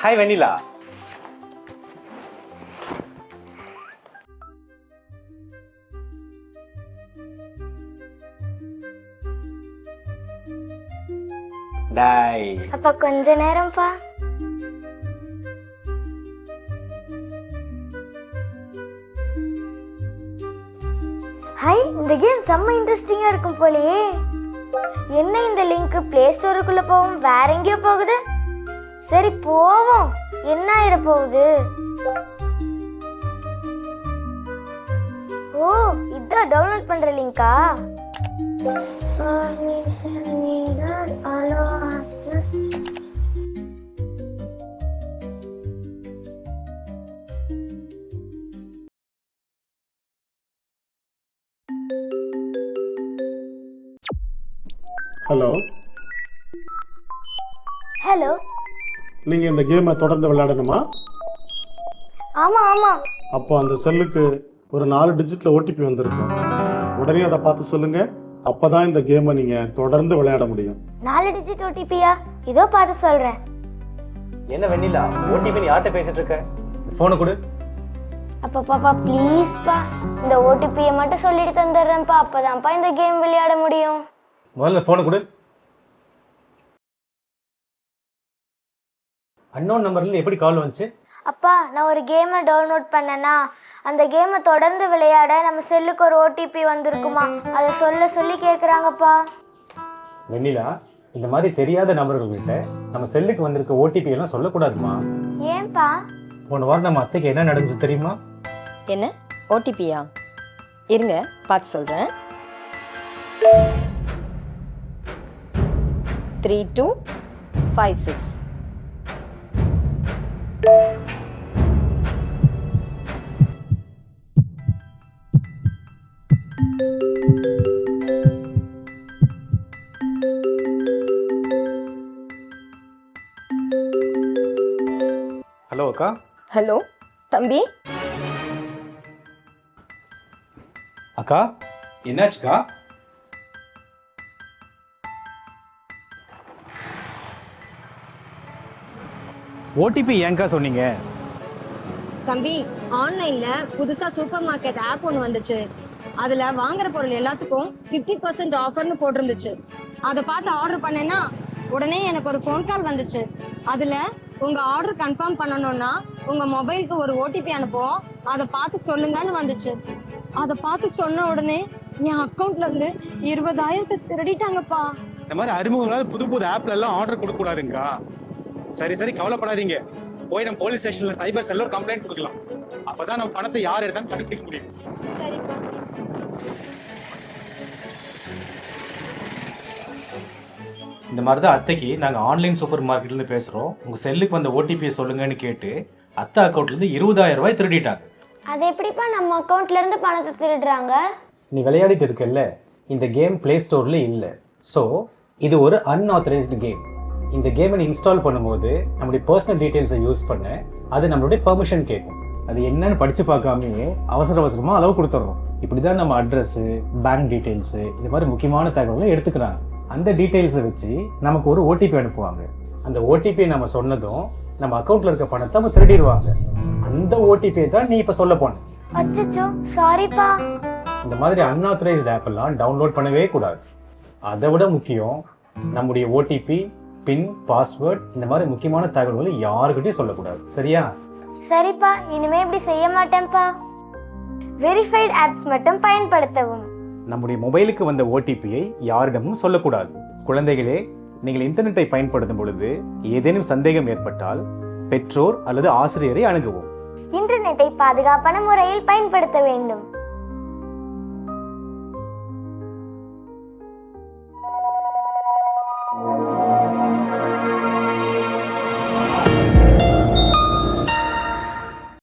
Hi வெண்ணிலா டாய் அப்ப கொஞ்ச நேரம்ப்பா. Hi இந்த கேம் செம்ம இன்ட்ரெஸ்டிங்கா இருக்கும் போலயே. என்ன இந்த லிங்க் பிளே ஸ்டோருக்குள்ள போகும் வேற எங்கேயோ போகுது. சரி போவோம். என்ன ஆயிட போகுது? ஓ இதான் டவுன்லோட் பண்ற லிங்கா. ஹலோ ஹலோ நீங்கள் இந்த கேமை தொடர்ந்து விளையாடணுமா? ஆமா ஆமா. அப்போ அந்த செல்லுக்கு ஒரு நாலு டிஜிட்டில் ஓடிபி வந்திருக்கும் உடனே அதை பார்த்து சொல்லுங்கள் அப்போ தான் இந்த கேமை நீங்கள் தொடர்ந்து விளையாட முடியும். நாலு டிஜிட் ஓடிபியா இதோ பார்த்து சொல்றேன். என்ன வெண்ணிலா? ஓடிபி நீ யார்கிட்ட பேசிட்டு இருக்க? ஃபோனை கொடு. அப்பா பாப்பா ப்ளீஸ்ப்பா இந்த ஓடிபியை மட்டும் சொல்லிட்டு தந்துடுறேன்ப்பா. அப்பதான்ப்பா இந்த கேம் விளையாட முடியும். முதல்ல ஃபோனை கொடு. அன்னோன் நம்பர்லேருந்து எப்படி கால் வந்துச்சு? அப்பா நான் ஒரு கேமை டவுன்லோட் பண்ணேனா அந்த கேமை தொடர்ந்து விளையாட நம்ம செல்லுக்கு ஒரு ஓடிபி வந்திருக்குமா? அதை சொல்ல சொல்லி கேட்குறாங்கப்பா வெண்ணிலா இந்த மாதிரி தெரியாத நபர்கள்கிட்ட நம்ம செல்லுக்கு வந்திருக்க ஓடிபி எல்லாம் சொல்லக்கூடாதுமா? ஏன்பா? போன வாரம் நம்ம அத்தைக்கு என்ன நடந்துச்சு தெரியுமா? என்ன? ஓடிபியா இருங்க பார்த்து சொல்கிறேன் three two five six hello அக்கா. ஹலோ தம்பி? அக்கா என்னாச்சுக்கா? ஓடிபி ஏன்க்கா சொன்னீங்க? தம்பி ஆன்லைன்ல புதுசா சூப்பர் மார்க்கெட் ஆப் ஒன்று வந்துச்சு. அதுல வாங்குற பொருள் எல்லாத்துக்கும் 50% பர்சன்ட் ஆஃபர்னு போட்டிருந்துச்சு. அதை பார்த்து ஆர்டர் பண்ணேன்னா உடனே எனக்கு ஒரு ஃபோன் கால் வந்துச்சு. அதுல உங்க ஆர்டர் கன்ஃபார்ம் பண்ணணும்னா உங்க மொபைலுக்கு ஒரு ஓடிபி அனுப்புவோம். அதை பார்த்து சொல்லுங்கன்னு வந்துச்சு. அதை பார்த்து சொன்ன உடனே என் அக்கவுண்ட்ல இருந்து இருபதாயிரத்தை திருடிட்டாங்கப்பா. இந்த மாதிரி அறிமுகம் புது புது ஆப்ல எல்லாம் ஆர்டர் கொடுக்க கூடாதுங்கக்கா சரி சரி கவலைப்படாதீங்க. போய் நம்ம போலீஸ் ஸ்டேஷன்ல சைபர் செல்ல ஒரு கம்ப்ளைண்ட் கொடுக்கலாம். அப்பதான் நம்ம பணத்தை யார் எடுத்தாலும் கண்டுபிடிக்க முடியும். சரிப்பா. இந்த மாதிரி தான் அத்தைக்கு நாங்கள் ஆன்லைன் சூப்பர் மார்க்கெட்லேருந்து பேசுகிறோம் உங்கள் செல்லுக்கு வந்த ஓடிபியை சொல்லுங்கன்னு கேட்டு அத்தை அக்கௌண்ட்லேருந்து இருபதாயிரம் ரூபாய் திருடிட்டாங்க. அது எப்படிப்பா நம்ம அக்கவுண்ட்ல இருந்து பணத்தை திருடுறாங்க? நீ விளையாடிட்டு இருக்கல்ல இந்த கேம் ப்ளே ஸ்டோரில் இல்லை. ஸோ இது ஒரு அன்ஆத்தரைஸ்டு கேம் இந்த கேமை நீ இன்ஸ்டால் பண்ணும்போது நம்மளுடைய பர்சனல் டீட்டெயில்ஸை யூஸ் பண்ண அது நம்மளுடைய பெர்மிஷன் கேட்கும் அது என்னன்னு படிச்சு பார்க்காமயே அவசர அவசரமாக அளவு கொடுத்துட்றோம் இப்படி தான் நம்ம அட்ரஸு பேங்க் டீட்டெயில்ஸு இது மாதிரி முக்கியமான தகவலை எடுத்துக்கிறாங்க. அந்த டீட்டெயில்ஸை வச்சு நமக்கு ஒரு ஓடிபி அனுப்புவாங்க. அந்த ஓடிபியை நம்ம சொன்னதும் நம்ம அக்கௌண்ட்ல இருக்க பணத்தை அவங்க திருடிடுவாங்க. அந்த ஓடிபியை தான் நீ இப்போ சொல்ல போன. அச்சச்சோ சாரிப்பா இந்த மாதிரி அன்ஆத்தரைஸ்ட் ஆப் எல்லாம் டவுன்லோட் பண்ணவே கூடாது. அதை விட முக்கியம் நம்முடைய ஓடிபி பின் பாஸ்வேர்ட் இந்த மாதிரி முக்கியமான தகவல்களை யாருக்கிட்டையும் சொல்லக்கூடாது. சரியா? சரிப்பா இனிமே இப்படி செய்ய மாட்டேன்ப்பா. வெரிஃபைட் ஆப்ஸ் மட்டும் பயன்படுத்தவும். நம்முடைய மொபைலுக்கு வந்த ஓடிபியை யாரிடமும் சொல்லக்கூடாது. குழந்தைகளே நீங்கள் இன்டர்நெட்டை பயன்படுத்தும் பொழுது ஏதேனும் சந்தேகம் ஏற்பட்டால் பெற்றோர் அல்லது ஆசிரியரை அணுகவும். இன்டர்நெட்டை பாதுகாப்பான முறையில் பயன்படுத்த வேண்டும்.